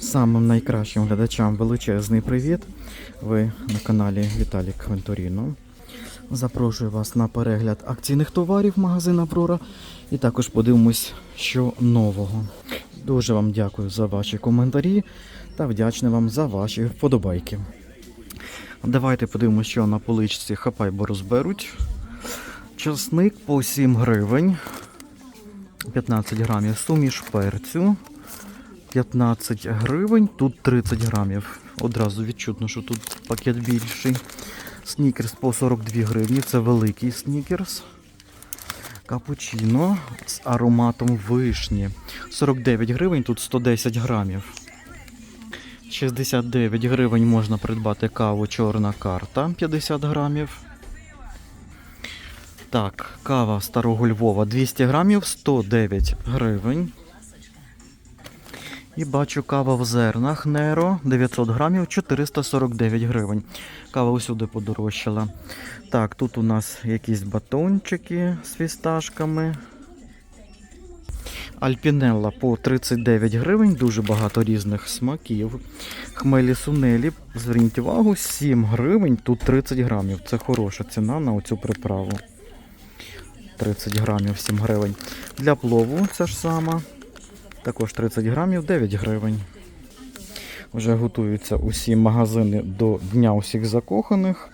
Самим найкращим глядачам величезний привіт. Ви на каналі Віталік Квенторіно. Запрошую вас на перегляд акційних товарів магазина Аврора і також подивимось, що нового. Дуже вам дякую за ваші коментарі та вдячний вам за ваші вподобайки. Давайте подивимося, що на поличці хапай, бо розберуть. Часник по 7 гривень. 15 грамів суміш перцю. 15 гривень, тут 30 грамів. Одразу відчутно, що тут пакет більший. Снікерс по 42 гривні, це великий снікерс. Капучино з ароматом вишні. 49 гривень, тут 110 грамів. 69 гривень можна придбати каву чорна карта 50 грамів. Так, кава старого Львова 200 грамів 109 гривень. І бачу кава в зернах Неро 900 грамів 449 гривень. Кава усюди подорожчала. Так, тут у нас якісь батончики з фісташками. Альпінелла по 39 гривень, дуже багато різних смаків. Хмелі сунелі, зверніть увагу, 7 гривень, тут 30 грамів. Це хороша ціна на оцю приправу. 30 грамів, 7 гривень. Для плову ця ж сама. Також 30 грамів, 9 гривень. Вже готуються усі магазини до Дня усіх закоханих.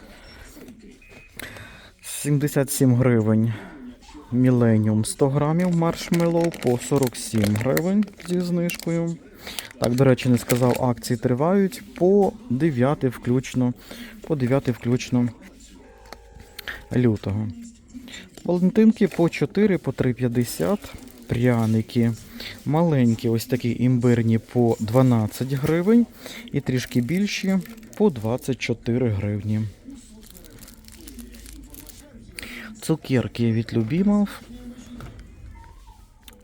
77 гривень. Міленіум 100 грамів маршмеллоу по 47 гривень зі знижкою. Так, до речі, не сказав, акції тривають по 9 включно. По 9 включно лютого. Валентинки по 4, по 3,50. Пряники маленькі, ось такі імбирні по 12 гривень. І трішки більші по 24 гривні. Цукерки від Любімов.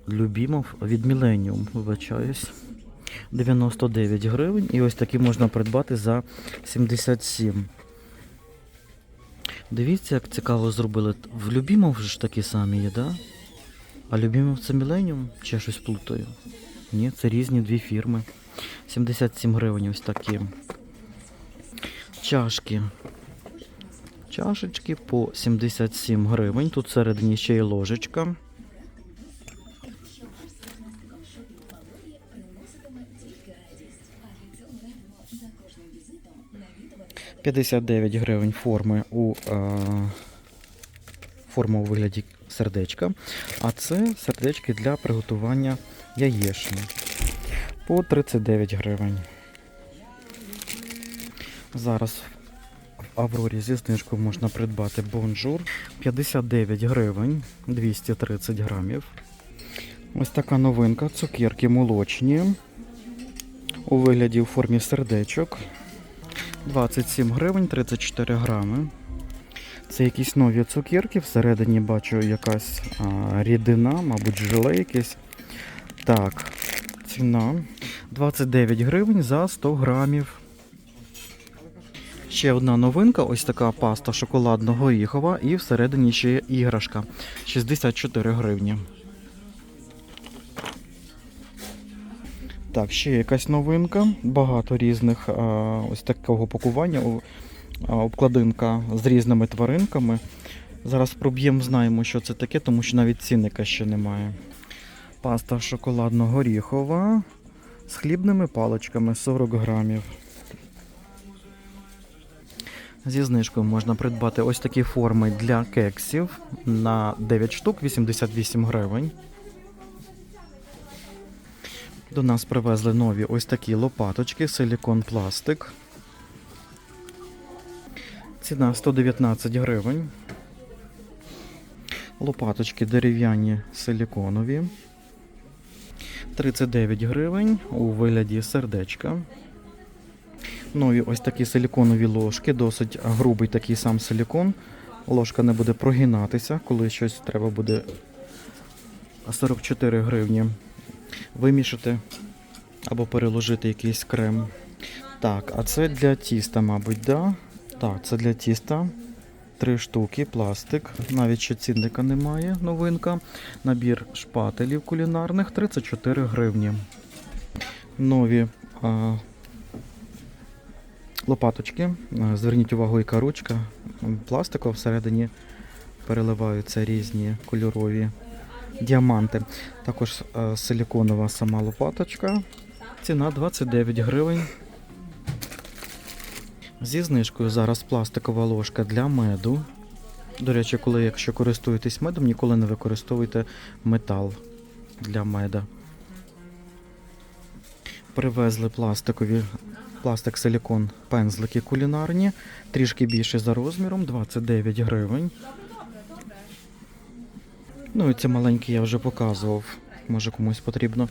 Любімов від Millennium, вибачаюсь. 99 гривень. І ось такі можна придбати за 77. Дивіться, як цікаво зробили. В Любімов ж такі самі є, да? А Любімов це Millennium? Чи щось плутаю? Ні, це різні дві фірми. 77 гривень ось такі. Чашки. Чашечки по 77 гривень. Тут всередині ще й ложечка. «59 гривень форми у е, форма у вигляді сердечка. А це сердечки для приготування яєчні. По 39 гривень. Зараз в Аврорі зі знижкою можна придбати бонжур 59 гривень 230 грамів. Ось така новинка. Цукерки молочні. У вигляді у формі сердечок. 27 гривень 34 грами. Це якісь нові цукерки. Всередині бачу якась а, рідина, мабуть, желе якесь. Так, ціна 29 гривень за 100 грамів. Ще одна новинка, ось така паста шоколадно-горіхова і всередині ще іграшка 64 гривні. Так, ще якась новинка, багато різних а, ось такого пакування, обкладинка з різними тваринками. Зараз проб'ємо, знаємо, що це таке, тому що навіть цінника ще немає. Паста шоколадно-горіхова з хлібними паличками 40 грамів. Зі знижкою можна придбати ось такі форми для кексів на 9 штук 88 гривень. До нас привезли нові ось такі лопаточки, силікон пластик. Ціна 119 гривень. Лопаточки дерев'яні силіконові. 39 гривень у вигляді сердечка. Нові ось такі силіконові ложки, досить грубий такий сам силікон. Ложка не буде прогинатися, коли щось треба буде 44 гривні вимішати або переложити якийсь крем. Так, а це для тіста, мабуть, да? Так, це для тіста. Три штуки, пластик. Навіть ще цінника немає, новинка. Набір шпателів кулінарних 34 гривні. нові а, лопаточки. Зверніть увагу, яка ручка. Пластикова всередині переливаються різні кольорові діаманти. Також силіконова сама лопаточка. Ціна 29 гривень. Зі знижкою зараз пластикова ложка для меду. До речі, коли якщо користуєтесь медом, ніколи не використовуйте метал для меда. Привезли пластикові пластик силікон пензлики кулінарні, трішки більше за розміром, 29 гривень. Ну і ці маленькі я вже показував. Може комусь потрібно.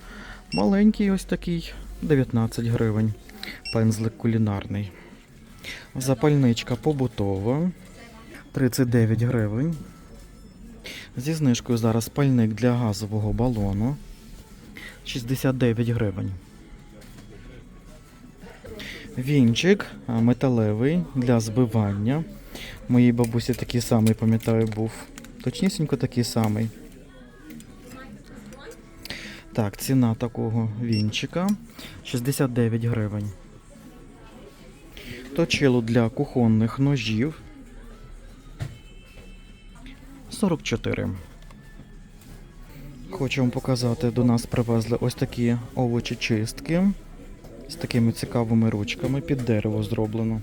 Маленький ось такий, 19 гривень. Пензлик кулінарний. Запальничка побутова. 39 гривень. Зі знижкою зараз пальник для газового балону. 69 гривень. Вінчик металевий для збивання. Моїй бабусі такий самий, пам'ятаю, був. Точнісінько такий самий. Так, ціна такого вінчика 69 гривень. Точило для кухонних ножів 44. Хочу вам показати, до нас привезли ось такі овочі чистки з такими цікавими ручками під дерево зроблено.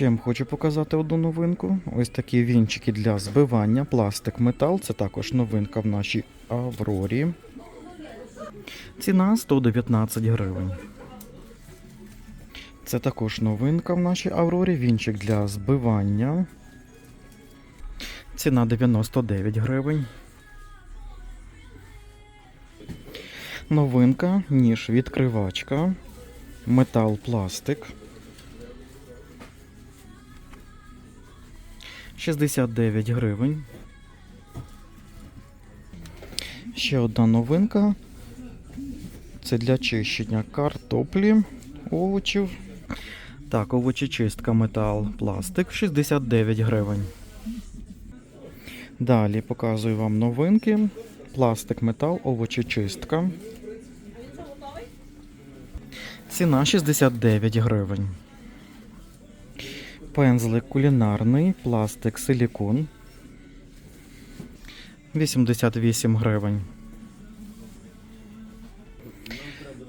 Ще хочу показати одну новинку. Ось такі вінчики для збивання, пластик, метал. Це також новинка в нашій Аврорі. Ціна 119 гривень. Це також новинка в нашій Аврорі. Вінчик для збивання. Ціна 99 гривень. Новинка, ніж відкривачка. Метал пластик. 69 гривень. Ще одна новинка. Це для чищення картоплі, овочів. Так, овочечистка метал, пластик 69 гривень. Далі показую вам новинки. Пластик, метал, овочечистка. Ціна 69 гривень. Пензлик кулінарний, пластик, силікон. 88 гривень.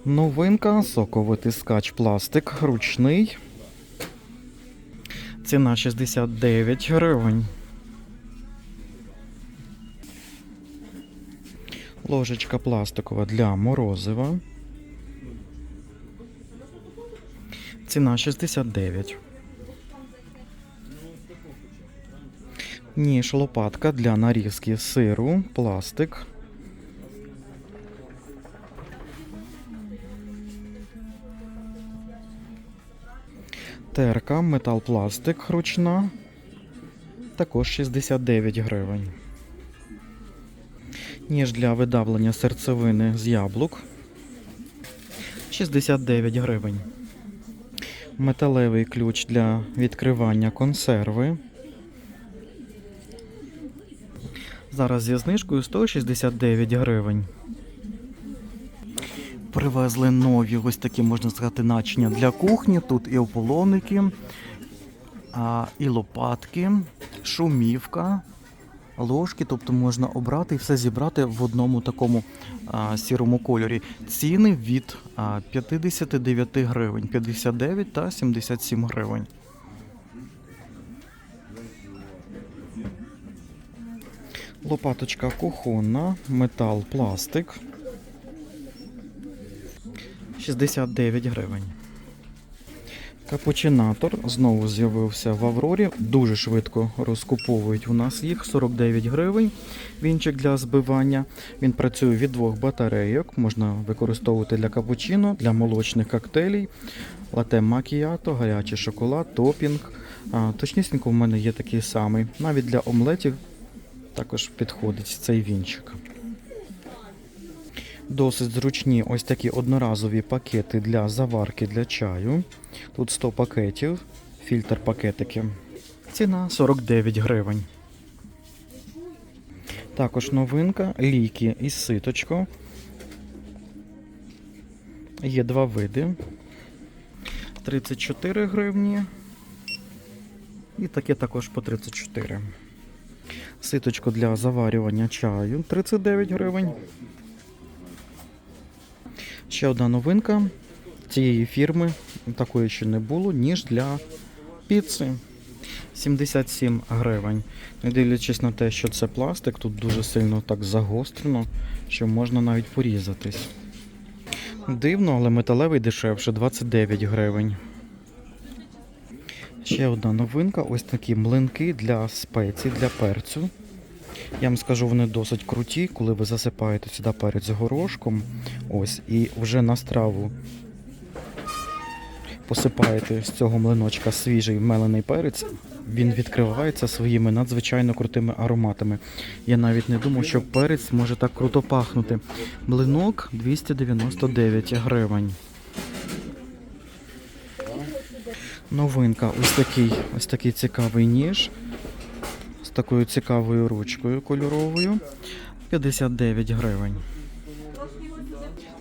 Новинка, соковитий скач пластик, ручний. Ціна 69 гривень. Ложечка пластикова для морозива. Ціна 69. Ніж лопатка для нарізки сиру, пластик. Терка, метал пластик ручна. Також 69 гривень. Ніж для видавлення серцевини з яблук. 69 гривень. Металевий ключ для відкривання консерви. Зараз зі знижкою 169 гривень. Привезли нові ось такі, можна сказати, начиня для кухні. Тут і ополонники, а, і лопатки, шумівка, ложки, тобто можна обрати і все зібрати в одному такому сірому кольорі. Ціни від а, 59 гривень, 59 та 77 гривень. Лопаточка кухонна, метал, пластик. 69 гривень. Капучинатор знову з'явився в Аврорі. Дуже швидко розкуповують у нас їх 49 гривень. Вінчик для збивання. Він працює від двох батарейок. Можна використовувати для капучино, для молочних коктейлів, лате макіято, гарячий шоколад, топінг. Точнісінько в мене є такий самий. Навіть для омлетів також підходить цей вінчик. Досить зручні ось такі одноразові пакети для заварки для чаю. Тут 100 пакетів, фільтр пакетики. Ціна 49 гривень. Також новинка ліки із ситочко. Є два види. 34 гривні. І таке також по 34. Ситочко для заварювання чаю 39 гривень. Ще одна новинка цієї фірми, такої ще не було, ніж для піци. 77 гривень. Не дивлячись на те, що це пластик, тут дуже сильно так загострено, що можна навіть порізатись. Дивно, але металевий дешевше 29 гривень. Ще одна новинка: ось такі млинки для спецій, для перцю. Я вам скажу, вони досить круті, коли ви засипаєте сюди перець з горошком. Ось, і вже на страву посипаєте з цього млиночка свіжий мелений перець. Він відкривається своїми надзвичайно крутими ароматами. Я навіть не думав, що перець може так круто пахнути. Млинок 299 гривень. Новинка, ось такий, ось такий цікавий ніж з такою цікавою ручкою кольоровою. 59 гривень.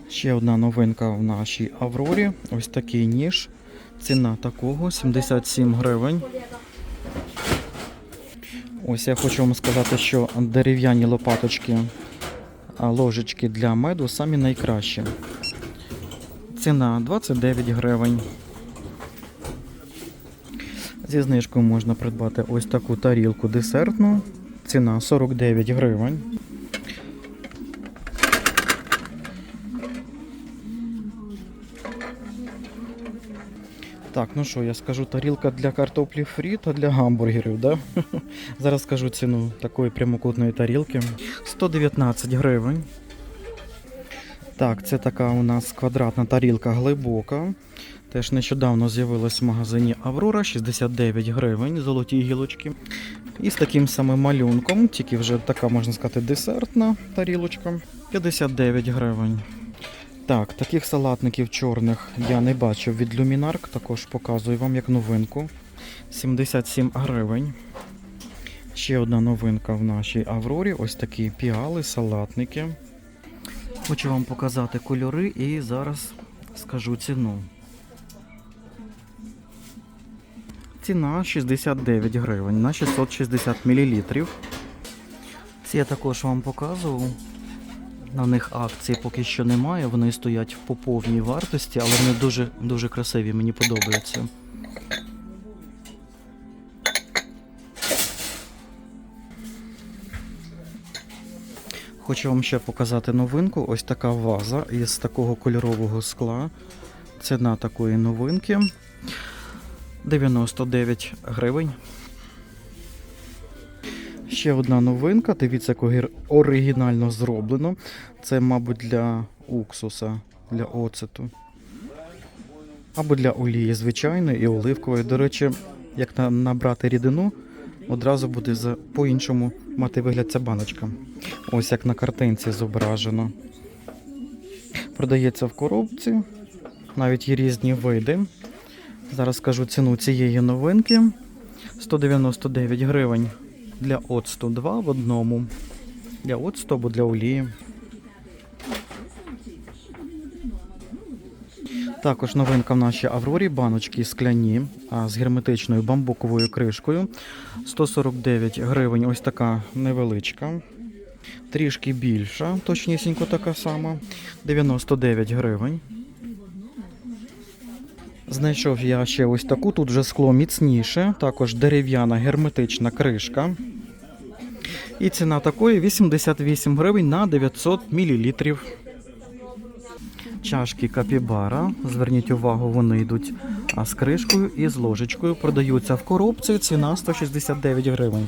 Ще одна новинка в нашій Аврорі. Ось такий ніж. Ціна такого 77 гривень. Ось я хочу вам сказати, що дерев'яні лопаточки, ложечки для меду самі найкращі. Ціна 29 гривень. Зі знижкою можна придбати ось таку тарілку десертну. Ціна 49 гривень. Так, ну що, я скажу, тарілка для картоплі фрі та для гамбургерів, да? Зараз скажу ціну такої прямокутної тарілки. 119 гривень. Так, це така у нас квадратна тарілка глибока. Теж нещодавно з'явилась в магазині Аврора 69 гривень, золоті гілочки. І з таким самим малюнком, тільки вже така, можна сказати, десертна тарілочка 59 гривень. Так, таких салатників чорних я не бачив від Luminark, також показую вам як новинку. 77 гривень. Ще одна новинка в нашій Аврорі. Ось такі піали, салатники. Хочу вам показати кольори і зараз скажу ціну. Ціна 69 гривень на 660 мл. Ці я також вам показував. На них акції поки що немає, вони стоять по повній вартості, але вони дуже, дуже красиві, мені подобаються. Хочу вам ще показати новинку. Ось така ваза із такого кольорового скла. Ціна такої новинки 99 гривень. Ще одна новинка. Дивіться, як оригінально зроблено. Це, мабуть, для уксуса, для оцету. Або для олії звичайної і оливкової. До речі, як набрати рідину, одразу буде по-іншому мати вигляд ця баночка. Ось як на картинці зображено. Продається в коробці. Навіть є різні види. Зараз скажу ціну цієї новинки. 199 гривень для оцту 2 в одному. Для оцту або для олії. Також новинка в нашій Аврорі баночки скляні з герметичною бамбуковою кришкою. 149 гривень, ось така невеличка. Трішки більша, точнісінько така сама. 99 гривень. Знайшов я ще ось таку, тут вже скло міцніше, також дерев'яна герметична кришка. І ціна такої 88 гривень на 900 мл. Чашки капібара. Зверніть увагу, вони йдуть з кришкою і з ложечкою. Продаються в коробці. Ціна 169 гривень.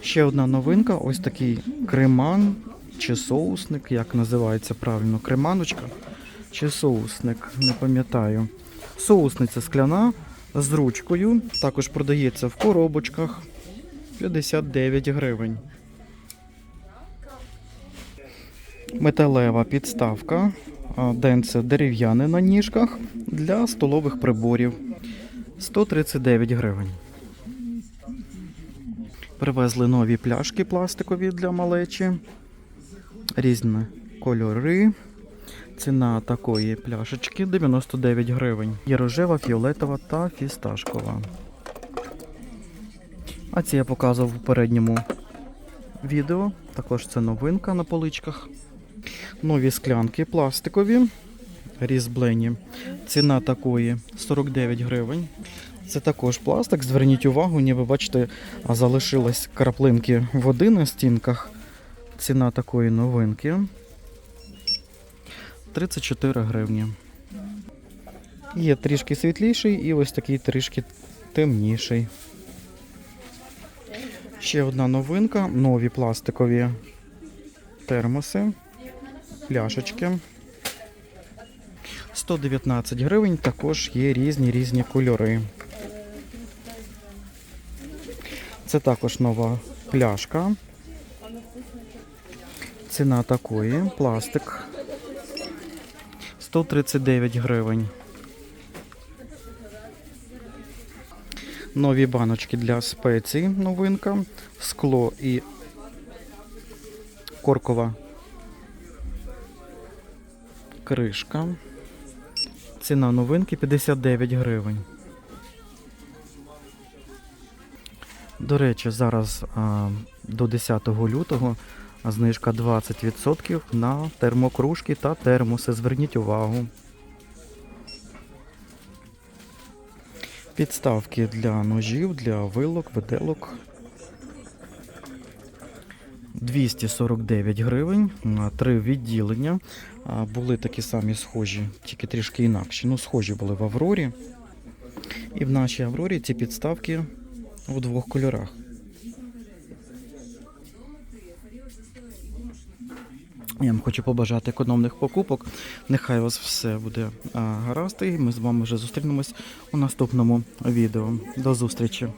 Ще одна новинка ось такий креман чи соусник, як називається правильно, креманочка чи соусник, не пам'ятаю. Соусниця скляна з ручкою, також продається в коробочках 59 гривень. Металева підставка денце дерев'яне на ніжках для столових приборів. 139 гривень. Привезли нові пляшки пластикові для малечі. Різні кольори. Ціна такої пляшечки 99 гривень. Є рожева, фіолетова та фісташкова. А ці я показував в попередньому відео. Також це новинка на поличках. Нові склянки пластикові, різблені. Ціна такої 49 гривень. Це також пластик. Зверніть увагу, ніби бачите, залишились краплинки води на стінках. Ціна такої новинки 34 гривні. Є трішки світліший і ось такий трішки темніший. Ще одна новинка: нові пластикові термоси, пляшечки. 119 гривень, також є різні різні кольори. Це також нова пляшка. Ціна такої, пластик 139 гривень. Нові баночки для спецій, новинка, скло і коркова кришка. Ціна новинки 59 гривень. До речі, зараз а, до 10 лютого знижка 20% на термокружки та термоси. Зверніть увагу. Підставки для ножів, для вилок, виделок. 249 гривень на три відділення. Були такі самі схожі, тільки трішки інакші. Ну, схожі були в Аврорі. І в нашій Аврорі ці підставки у двох кольорах. Я вам хочу побажати економних покупок. Нехай у вас все буде гаразд, і ми з вами вже зустрінемось у наступному відео. До зустрічі!